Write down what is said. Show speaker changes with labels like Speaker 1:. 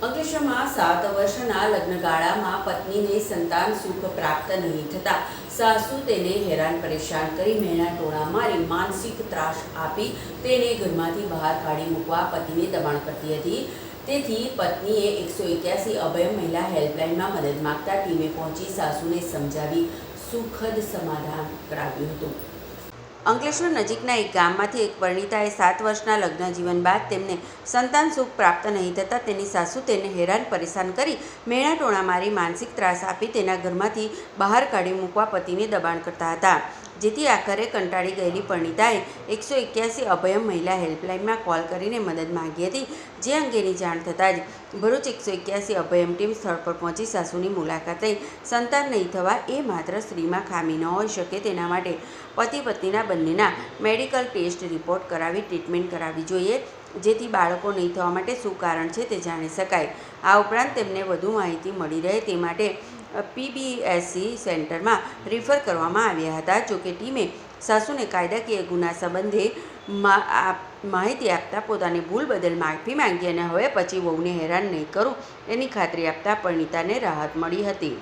Speaker 1: અંકલેશ્વરમાં સાત વર્ષના લગ્નગાળામાં પત્નીને સંતાન સુખ પ્રાપ્ત નહીં થતાં સાસુ તેને હેરાન પરેશાન કરી મેણા ટોળા મારી માનસિક ત્રાસ આપી તેને ઘરમાંથી બહાર કાઢી મૂકવા પતિને દબાણ કરતી હતી. તેથી પત્નીએ એકસો એક્યાસી અભય મહિલા હેલ્પલાઇનમાં મદદ માંગતા ટીમે પહોંચી સાસુને સમજાવી સુખદ સમાધાન કરાવ્યું હતું. અંકલેશ્વર નજીકના એક ગામમાંથી એક પરિણીતાએ સાત વર્ષના લગ્ન જીવન બાદ તેમને સંતાન સુખ પ્રાપ્ત નહીં થતાં તેની સાસુ તેને હેરાન પરેશાન કરી મેણા ટોણા મારી માનસિક ત્રાસ આપી તેના ઘરમાંથી બહાર કાઢી મૂકવા પતિને દબાણ કરતા હતા. જેથી આખરે કંટાળી ગયેલી પરિણીતાએ એકસો એક્યાસી અભયમ મહિલા હેલ્પલાઇનમાં કોલ કરીને મદદ માંગી હતી. જે અંગેની જાણ થતાં જ ભરૂચ એકસો એક્યાસી અભયમ ટીમ સ્થળ પર પહોંચી સાસુની મુલાકાત લઈ સંતાન નહીં થવા એ માત્ર સ્ત્રીમાં ખામી ન હોઈ શકે તેના માટે પતિ પત્નીના બંનેના મેડિકલ ટેસ્ટ રિપોર્ટ કરાવી ટ્રીટમેન્ટ કરાવવી જોઈએ, જેથી બાળકો નહીં થવા માટે શું કારણ છે તે જાણી શકાય. આ ઉપરાંત તેમને વધુ માહિતી મળી રહે તે માટે પીબીએસસી સેન્ટરમાં રિફર કરવામાં આવ્યા હતા. જોકે ટીમે સાસુને કાયદાકીય ગુના સંબંધે માહિતી આપતા પોતાની ભૂલ બદલ માફી માંગી અને હવે પછી વહુને હેરાન નહીં કરું એની ખાતરી આપતા પરિણીતાને રાહત મળી હતી.